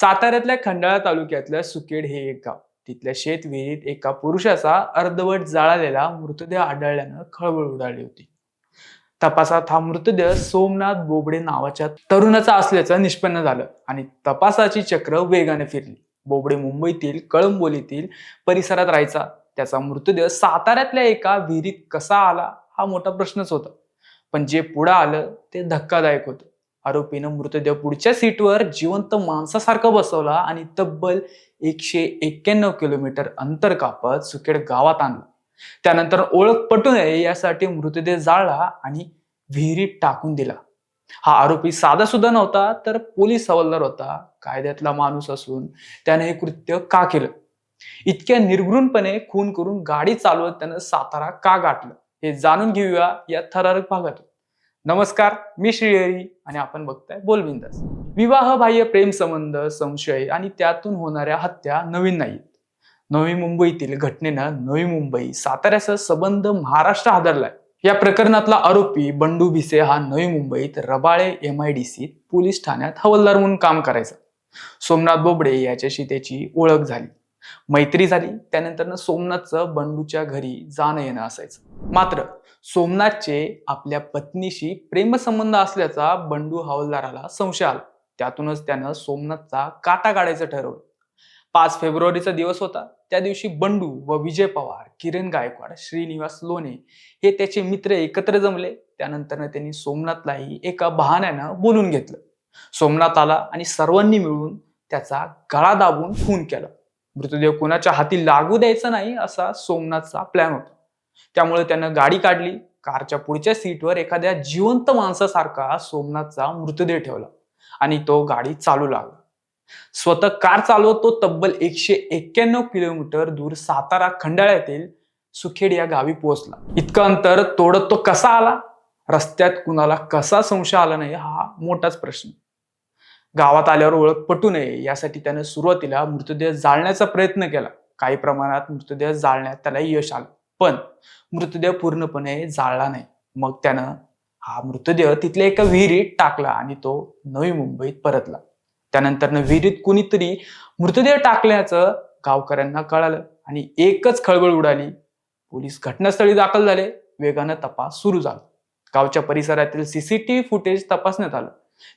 साताऱ्यातल्या खंडाळा तालुक्यातलं सुकेड हे एक गाव. तिथल्या शेत विहिरीत एका पुरुषाचा अर्धवट जाळालेला मृतदेह आढळल्यानं खळबळ उडाली होती. तपासात हा मृतदेह सोमनाथ बोबडे नावाच्या तरुणाचा असल्याचं निष्पन्न झालं आणि तपासाची चक्र वेगाने फिरली. बोबडे मुंबईतील कळंबोलीतील परिसरात राहायचा. त्याचा मृतदेह साताऱ्यातल्या एका विहिरीत कसा आला हा मोठा प्रश्नच होता. पण जे पुढं आलं ते धक्कादायक होतं. आरोपीनं मृतदेह पुढच्या सीटवर जिवंत माणसासारखं बसवला आणि तब्बल एकशे एक्क्याण्णव किलोमीटर अंतर कापत सुखेड गावात आणलं. त्यानंतर ओळख पटू नये यासाठी मृतदेह जाळला आणि विहिरीत टाकून दिला. हा आरोपी साधा सुद्धा नव्हता तर पोलीस हवालदार होता कायद्यातला माणूस असून त्याने हे कृत्य का केलं? इतक्या निर्घृणपणे खून करून गाडी चालवत त्यानं सातारा का गाठलं? हे जाणून घेऊया या थरारक भागातून. नमस्कार मी श्रीहरी आणि आपण बघताय बोलबिंदास विवाह बाह्य प्रेम संबंध संशय आणि त्यातून होणाऱ्या हत्या नवीन नाहीत. नवी मुंबईतील घटनेनं नवी मुंबई साताऱ्यासह संबंध महाराष्ट्र हादरलाय. या प्रकरणातला आरोपी बंडू भिसे हा नवी मुंबईत रबाळे एम आय डी सीत पोलीस ठाण्यात हवालदार म्हणून काम करायचा. सोमनाथ बोबडे याच्याशी त्याची ओळख झाली. मैत्री झाली त्यानंतर सोमनाथचं बंडूच्या घरी जाणं येणं असायचं. मात्र सोमनाथचे आपल्या पत्नीशी प्रेमसंबंध असल्याचा बंडू हवालदाराला संशय आला. त्यातूनच त्यानं सोमनाथचा काटा काढायचं ठरवलं. पाच फेब्रुवारीचा दिवस होता. त्या दिवशी बंडू व विजय पवार किरण गायकवाड श्रीनिवास लोणे हे त्याचे मित्र एकत्र जमले. त्यानंतर त्यांनी सोमनाथलाही एका बहाण्यानं बोलून घेतलं. सोमनाथ आला आणि सर्वांनी मिळून त्याचा गळा दाबून खून केला. मृतदेह कोणाच्या हाती लागू द्यायचा नाही असा सोमनाथचा प्लॅन होता. त्यामुळे त्यानं गाडी काढली. कारच्या पुढच्या सीटवर एखाद्या जिवंत माणसासारखा सोमनाथचा मृतदेह ठेवला आणि तो गाडी चालू लागला. स्वतः कार चालवत तो तब्बल एकशे एक्क्याण्णव किलोमीटर दूर सातारा खंडाळ्यातील सुखेड या गावी पोहोचला. इतकं अंतर तोडत तो कसा आला? रस्त्यात कुणाला कसा संशय आला नाही? हा मोठाच प्रश्न. गावात आल्यावर ओळख पटू नये यासाठी त्यानं सुरुवातीला मृतदेह जाळण्याचा प्रयत्न केला. काही प्रमाणात मृतदेह जाळण्यात त्याला यश आलं. पण मृतदेह पूर्णपणे जाळला नाही. मग त्यानं हा मृतदेह तिथल्या एका विहिरीत टाकला आणि तो नवी मुंबईत परतला. त्यानंतर विहिरीत कुणीतरी मृतदेह टाकल्याचं गावकऱ्यांना कळालं आणि एकच खळबळ उडाली. पोलीस घटनास्थळी दाखल झाले. वेगानं तपास सुरू झाला. गावच्या परिसरातील सीसीटीव्ही फुटेज तपासण्यात आलं.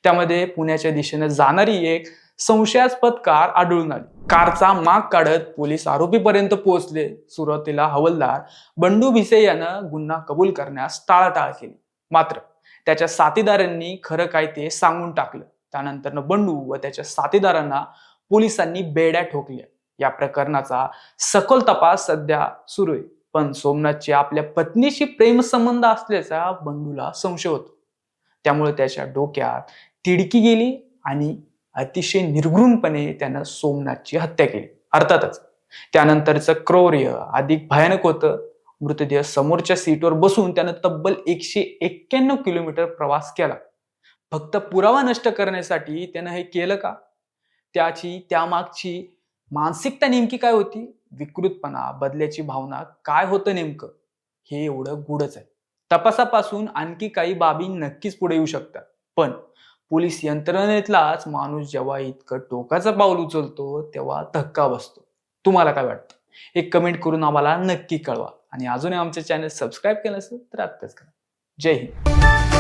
त्यामध्ये पुण्याच्या दिशेने जाणारी एक संशयास्पद कार आढळून आली. कारचा माग काढत पोलीस आरोपीपर्यंत पोहोचले. सुरुवातीला हवलदार बंडू भिसे यानं गुन्हा कबूल करण्यास टाळाटाळ केली. मात्र त्याच्या साथीदारांनी खरं काय ते सांगून टाकलं. त्यानंतर बंडू व त्याच्या साथीदारांना पोलिसांनी बेड्या ठोकल्या. या प्रकरणाचा सखोल तपास सध्या सुरू आहे. पण सोमनाथचे आपल्या पत्नीशी प्रेमसंबंध असल्याचा बंडूला संशय होतो. त्यामुळे त्याच्या डोक्यात तिडकी गेली आणि अतिशय निर्घृणपणे त्यानं सोमनाथची हत्या केली. अर्थातच त्यानंतरचं क्रौर्य अधिक भयानक होतं. मृतदेह समोरच्या सीटवर बसून त्यानं तब्बल एकशे एक्क्याण्णव किलोमीटर प्रवास केला. फक्त पुरावा नष्ट करण्यासाठी त्यानं हे केलं का? त्याची त्यामागची मानसिकता नेमकी काय होती? विकृतपणा बदल्याची भावना काय होतं नेमकं? हे एवढं गुढच आहे. तपासापासून आणखी काही बाबी नक्कीच पुढे येऊ शकतात. पण पोलीस यंत्रणेतलाच माणूस जेव्हा इतकं टोकाचं पाऊल उचलतो तेव्हा धक्का बसतो. तुम्हाला काय वाटतं? एक कमेंट करून आम्हाला नक्की कळवा. आणि अजूनही आमचे चॅनल सबस्क्राईब केलं असेल तर आत्ताच करा. जय हिंद.